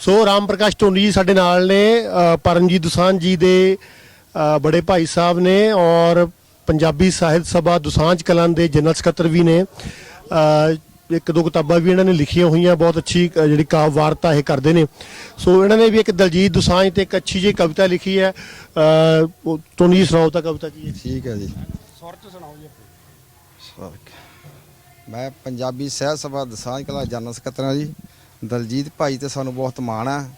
ਸੋ ਰਾਮ ਪ੍ਰਕਾਸ਼ Tony ਜੀ ਸਾਡੇ ਨਾਲ ਨੇ ਪਰਮਜੀਤ ਦੁਸਾਂਝ ਜੀ ਦੇ ਬੜੇ ਭਾਈ ਸਾਹਿਬ ਨੇ ਔਰ ਪੰਜਾਬੀ ਸਾਹਿਤ ਸਭਾ ਦੁਸਾਂਝ ਕਲਾਂ ਦੇ ਜਨਰਲ ਸਕੱਤਰ ਵੀ ਨੇ। ਇੱਕ ਦੋ ਕਿਤਾਬਾਂ ਵੀ ਇਹਨਾਂ ਨੇ ਲਿਖੀਆਂ ਹੋਈਆਂ ਬਹੁਤ ਅੱਛੀ ਜਿਹੜੀ ਕਾਵ ਵਾਰਤਾ ਇਹ ਕਰਦੇ ਨੇ। ਸੋ ਇਹਨਾਂ ਨੇ ਵੀ ਇੱਕ ਦਲਜੀਤ ਦੁਸਾਂਝ ਤੇ ਇੱਕ ਅੱਛੀ ਜਿਹੀ ਕਵਿਤਾ ਲਿਖੀ ਹੈ। ਟੋਨੀ ਜੀ ਸੁਣਾਓ ਤਾਂ ਕਵਿਤਾ ਜੀ। ਠੀਕ ਹੈ ਜੀ। ਸੁਰਤ ਸੁਣਾਓ ਜੀ ਸਵਾਗਤ। ਮੈਂ ਪੰਜਾਬੀ ਸਾਹਿਤ ਸਭਾ ਦਸਾਂਝ ਕਲਾ ਜਨਰਲ ਸਕੱਤਰ ਹਾਂ ਜੀ। ਦਲਜੀਤ ਭਾਈ ਤੇ ਸਾਨੂੰ ਬਹੁਤ ਮਾਣ ਹੈ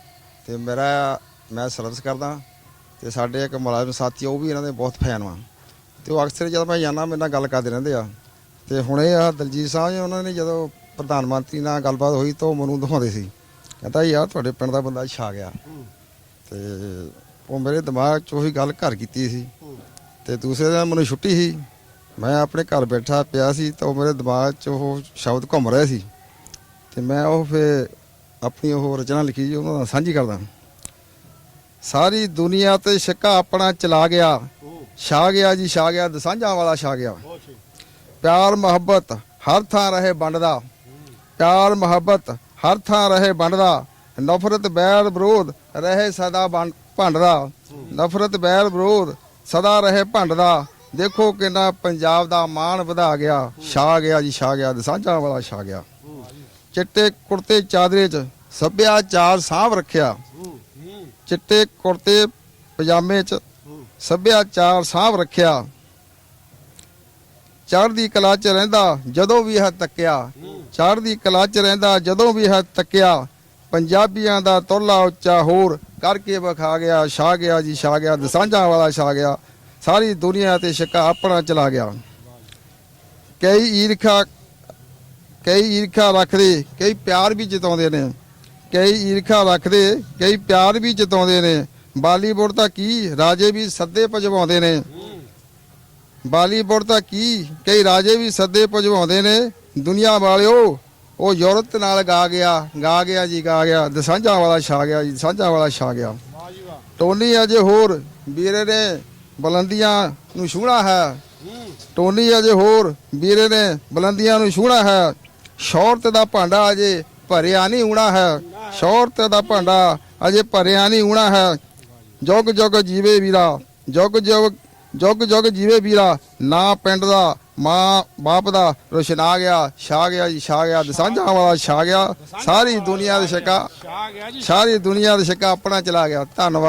ਤੇ ਮੇਰਾ ਮੈਂ ਸਰਵਿਸ ਕਰਦਾ ਤੇ ਸਾਡੇ ਇੱਕ ਮੁਲਾਜ਼ਮ ਸਾਥੀ ਆ, ਉਹ ਵੀ ਇਹਨਾਂ ਦੇ ਬਹੁਤ ਫੈਨ ਵਾ। ਤੇ ਉਹ ਅਕਸਰ ਜਦੋਂ ਮੈਂ ਜਾਂਦਾ ਮੇਰੇ ਨਾਲ ਗੱਲ ਕਰਦੇ ਰਹਿੰਦੇ ਆ। ਤੇ ਹੁਣ ਇਹ ਆ ਦਲਜੀਤ ਸਾਹਿਬ ਜੀ ਉਹਨਾਂ ਨੇ ਜਦੋਂ ਪ੍ਰਧਾਨ ਮੰਤਰੀ ਨਾਲ ਗੱਲਬਾਤ ਹੋਈ ਤਾਂ ਉਹ ਮੈਨੂੰ ਦਿਖਾਉਂਦੇ ਸੀ। ਕਹਿੰਦਾ ਯਾਰ ਤੁਹਾਡੇ ਪਿੰਡ ਦਾ ਬੰਦਾ ਛਾ ਗਿਆ। ਤੇ ਉਹ ਮੇਰੇ ਦਿਮਾਗ 'ਚ ਉਹੀ ਗੱਲ ਘਰ ਕੀਤੀ ਸੀ। ਤੇ ਦੂਸਰੇ ਦਿਨ ਮੈਨੂੰ ਛੁੱਟੀ ਸੀ। ਮੈਂ ਆਪਣੇ ਘਰ ਬੈਠਾ ਪਿਆ ਸੀ ਤਾਂ ਉਹ ਮੇਰੇ ਦਿਮਾਗ 'ਚ ਉਹ ਸ਼ਬਦ ਘੁੰਮ ਰਹੇ ਸੀ। ਤੇ ਮੈਂ ਉਹ ਫਿਰ ਆਪਣੀ ਉਹ ਰਚਨਾ ਲਿਖੀ ਜੀ, ਉਹਨਾਂ ਨਾਲ ਸਾਂਝੀ ਕਰਦਾ। ਸਾਰੀ ਦੁਨੀਆ ਤੇ ਸ਼ੱਕਾ ਆਪਣਾ ਚਲਾ ਗਿਆ। ਛਾ ਗਿਆ ਜੀ, ਛਾ ਗਿਆ, ਦਸਾਂਝਾਂ ਵਾਲਾ ਛਾ ਗਿਆ। ਪਿਆਰ, ਮੁਹੱਬਤ ਹਰ ਥਾਂ ਰਹੇ ਵੰਡਦਾ। ਪਿਆਰ, ਮੁਹੱਬਤ ਹਰ ਥਾਂ ਰਹੇ ਵੰਡਦਾ। ਨਫ਼ਰਤ, ਬੈਰ, ਵਿਰੋਧ ਰਹੇ ਸਦਾ ਵੰਡ- ਭੰਡਦਾ। ਨਫ਼ਰਤ, ਬੈਰ, ਵਿਰੋਧ ਸਦਾ ਰਹੇ ਭੰਡਦਾ। ਦੇਖੋ ਕਿੰਨਾ ਪੰਜਾਬ ਦਾ ਮਾਣ ਵਧਾ ਗਿਆ। ਛਾ ਗਿਆ ਜੀ, ਛਾ ਗਿਆ, ਦਸਾਂਝਾਂ ਵਾਲਾ ਛਾ ਗਿਆ। ਚਿੱਟੇ ਕੁੜਤੇ ਚਾਦਰੇ 'ਚ ਸੱਭਿਆਚਾਰ ਸਾਂਭ ਰੱਖਿਆ। ਚਿੱਟੇ ਕੁੜਤੇ ਪਜਾਮੇ 'ਚ ਸੱਭਿਆਚਾਰ ਸਾਂਭ ਰੱਖਿਆ। ਚੜ੍ਹਦੀ ਕਲਾ 'ਚ ਰਹਿੰਦਾ ਜਦੋਂ ਵੀ ਹੈ ਤੱਕਿਆ। ਚੜ੍ਹਦੀ ਕਲਾ 'ਚ ਰਹਿੰਦਾ ਜਦੋਂ ਵੀ ਹੱਥ ਤੱਕਿਆ। ਪੰਜਾਬੀਆਂ ਦਾ ਤੋਲਾ ਉੱਚਾ ਹੋਰ ਕਰਕੇ ਵਿਖਾ ਗਿਆ, ਛਾ ਗਿਆ ਜੀ, ਛਾ ਗਿਆ, ਦਸਾਂਝਾਂ ਵਾਲਾ ਛਾ ਗਿਆ। ਸਾਰੀ ਦੁਨੀਆ ਤੇ ਸ਼ੱਕਾ ਆਪਣਾ ਚਲਾ ਗਿਆ। ਕਈ ਈਰਖਾ ਕਈ ਈਰਖਾ ਰੱਖਦੇ ਕਈ ਪਿਆਰ ਵੀ ਜਤਾਉਂਦੇ ਨੇ। ਕਈ ਈਰਖਾ ਰੱਖਦੇ ਕਈ ਪਿਆਰ ਵੀ ਜਤਾਉਂਦੇ ਨੇ। ਬਾਲੀਵੁੱਡ ਤਾਂ ਕੀ ਰਾਜੇ ਵੀ ਸੱਦੇ ਭਜਵਾਉਂਦੇ ਨੇ। ਬਾਲੀਵੁੱਡ ਤਾਂ ਕੀ ਕਈ ਰਾਜੇ ਵੀ ਸੱਦੇ ਭਜਵਾਉਂਦੇ ਨੇ। ਦੁਨੀਆ ਵਾਲਿਓ ਉਹ ਯੂਰਤ ਨਾਲ ਗਾ ਗਿਆ ਗਾ ਗਿਆ ਜੀ ਗਾ ਗਿਆ। ਦਸਾਂਝਾਂ ਵਾਲਾ ਛਾ ਗਿਆ ਜੀ ਦਸਾਂਝਾਂ ਵਾਲਾ ਛਾ ਗਿਆ। ਟੋਨੀ ਅਜੇ ਹੋਰ ਵੀਰੇ ਨੇ ਬੁਲੰਦੀਆਂ ਨੂੰ ਛੂਣਾ ਹੈ। ਟੋਨੀ ਅਜੇ ਹੋਰ ਵੀਰੇ ਨੇ ਬੁਲੰਦੀਆਂ ਨੂੰ ਛੂਣਾ ਹੈ। ਸ਼ੌਹਰਤ ਦਾ ਭਾਂਡਾ ਅਜੇ ਭਰਿਆ ਨਹੀਂ ਹੋਣਾ ਹੈ। ਸ਼ੌਹਰਤ ਦਾ ਭਾਂਡਾ ਅਜੇ ਭਰਿਆ ਨਹੀਂ ਹੋਣਾ ਹੈ। ਜੁਗ ਜੁਗ ਜੀਵੇ ਵੀਰਾ, ਜੁਗ ਜੁਗ ਜੁਗ ਜੁਗ ਜੀਵੇ ਵੀਰਾ, ਨਾ ਪਿੰਡ ਦਾ ਮਾਂ ਬਾਪ ਦਾ ਰੋਸ਼ਨਾ ਗਿਆ, ਛਾ ਗਿਆ ਜੀ, ਛਾ ਗਿਆ, ਦਸਾਂਝਾ ਵਾਲਾ ਛਾ ਗਿਆ, ਸਾਰੀ ਦੁਨੀਆ ਦੇ ਛਕਾ, ਸਾਰੀ ਦੁਨੀਆ ਦੇ ਛਕਾ ਆਪਣਾ ਚਲਾ ਗਿਆ। ਧੰਨਵਾਦ।